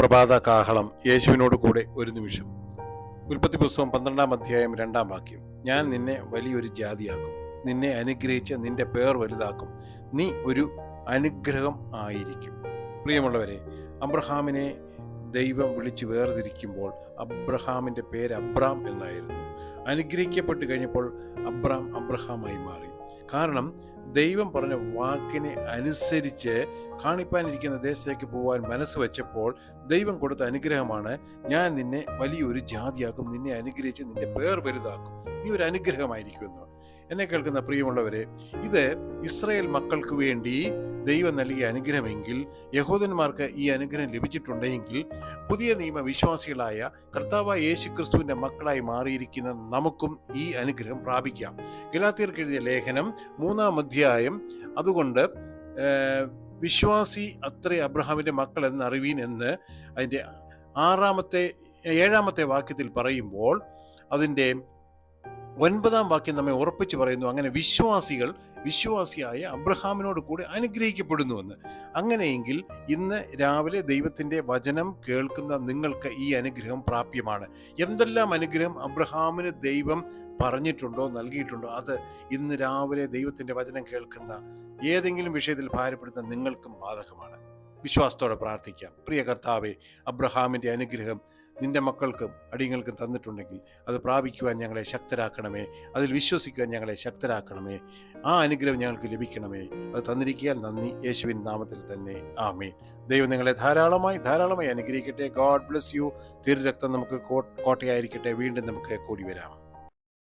പ്രഭാത കാഹളം യേശുവിനോട് കൂടെ ഒരു നിമിഷം. ഉൽപ്പത്തി പുസ്തകം പന്ത്രണ്ടാം അധ്യായം രണ്ടാം വാക്യം. ഞാൻ നിന്നെ വലിയൊരു ജാതിയാക്കും. നിന്നെ അനുഗ്രഹിച്ച് നിന്റെ പേർ വലുതാക്കും. നീ ഒരു അനുഗ്രഹം ആയിരിക്കും. പ്രിയമുള്ളവരെ അബ്രഹാമിനെ ദൈവം വിളിച്ച് വേർതിരിക്കുമ്പോൾ അബ്രഹാമിന്റെ പേര് അബ്രാം എന്നായിരുന്നു. അനുഗ്രഹിക്കപ്പെട്ട് കഴിഞ്ഞപ്പോൾ അബ്രാം അബ്രഹാമായി മാറി. കാരണം ദൈവം പറഞ്ഞ വാക്കിനെ അനുസരിച്ച് കാണിപ്പാനിരിക്കുന്ന ദേശത്തേക്ക് പോകാൻ മനസ്സ് വെച്ചപ്പോൾ ദൈവം കൊടുത്ത അനുഗ്രഹമാണ് ഞാൻ നിന്നെ വലിയൊരു ജാതിയാക്കും നിന്നെ അനുഗ്രഹിച്ച് നിന്റെ പേർ വലുതാക്കും. നീ ഒരു അനുഗ്രഹമായിരിക്കുമെന്ന്. എന്നെ കേൾക്കുന്ന പ്രിയമുള്ളവരെ ഇത് ഇസ്രയേൽ മക്കൾക്ക് വേണ്ടി ദൈവം നൽകിയ അനുഗ്രഹമെങ്കിൽ യഹൂദന്മാർക്ക് ഈ അനുഗ്രഹം ലഭിച്ചിട്ടുണ്ടെങ്കിൽ പുതിയ നിയമ വിശ്വാസികളായ കർത്താവായ യേശു ക്രിസ്തുവിന്റെ മക്കളായി മാറിയിരിക്കുന്ന നമുക്കും ഈ അനുഗ്രഹം പ്രാപിക്കാം. ഗലാത്തിയർക്ക് എഴുതിയ ലേഖനം മൂന്നാം അധ്യായം അതുകൊണ്ട് വിശ്വാസി അത്ര അബ്രഹാമിന്റെ മക്കൾ എന്ന് അറിവീൻ എന്ന് അതിന്റെ ആറാമത്തെ ഏഴാമത്തെ വാക്യത്തിൽ പറയുമ്പോൾ അതിന്റെ ഒൻപതാം വാക്യം നമ്മെ ഉറപ്പിച്ച് പറയുന്നു അങ്ങനെ വിശ്വാസികൾ വിശ്വാസിയായ അബ്രഹാമിനോട് കൂടി അനുഗ്രഹിക്കപ്പെടുന്നുവെന്ന്. അങ്ങനെയെങ്കിൽ ഇന്ന് രാവിലെ ദൈവത്തിന്റെ വചനം കേൾക്കുന്ന നിങ്ങൾക്ക് ഈ അനുഗ്രഹം പ്രാപ്യമാണ്. എന്തെല്ലാം അനുഗ്രഹം അബ്രഹാമിന് ദൈവം പറഞ്ഞിട്ടുണ്ടോ നൽകിയിട്ടുണ്ടോ അത് ഇന്ന് രാവിലെ ദൈവത്തിന്റെ വചനം കേൾക്കുന്ന ഏതെങ്കിലും വിഷയത്തിൽ ഭാരപ്പെടുന്ന നിങ്ങൾക്കും ബാധകമാണ്. വിശ്വാസത്തോടെ പ്രാർത്ഥിക്കാം. പ്രിയ കർത്താവെ അബ്രഹാമിന്റെ അനുഗ്രഹം നിന്റെ മക്കൾക്കും അടിയങ്ങൾക്കും തന്നിട്ടുണ്ടെങ്കിൽ അത് പ്രാപിക്കുവാൻ ഞങ്ങളെ ശക്തരാക്കണമേ. അതിൽ വിശ്വസിക്കുവാൻ ഞങ്ങളെ ശക്തരാക്കണമേ. ആ അനുഗ്രഹം ഞങ്ങൾക്ക് ലഭിക്കണമേ. അത് തന്നിരിക്കാൻ നന്ദി. യേശുവിൻ നാമത്തിൽ തന്നെ. ആമേ ദൈവം നിങ്ങളെ ധാരാളമായി ധാരാളമായി അനുഗ്രഹിക്കട്ടെ. God bless you. തിരുരക്തം നമുക്ക് കോട്ടയായിരിക്കട്ടെ. വീണ്ടും നമുക്ക് കൂടി വരാം.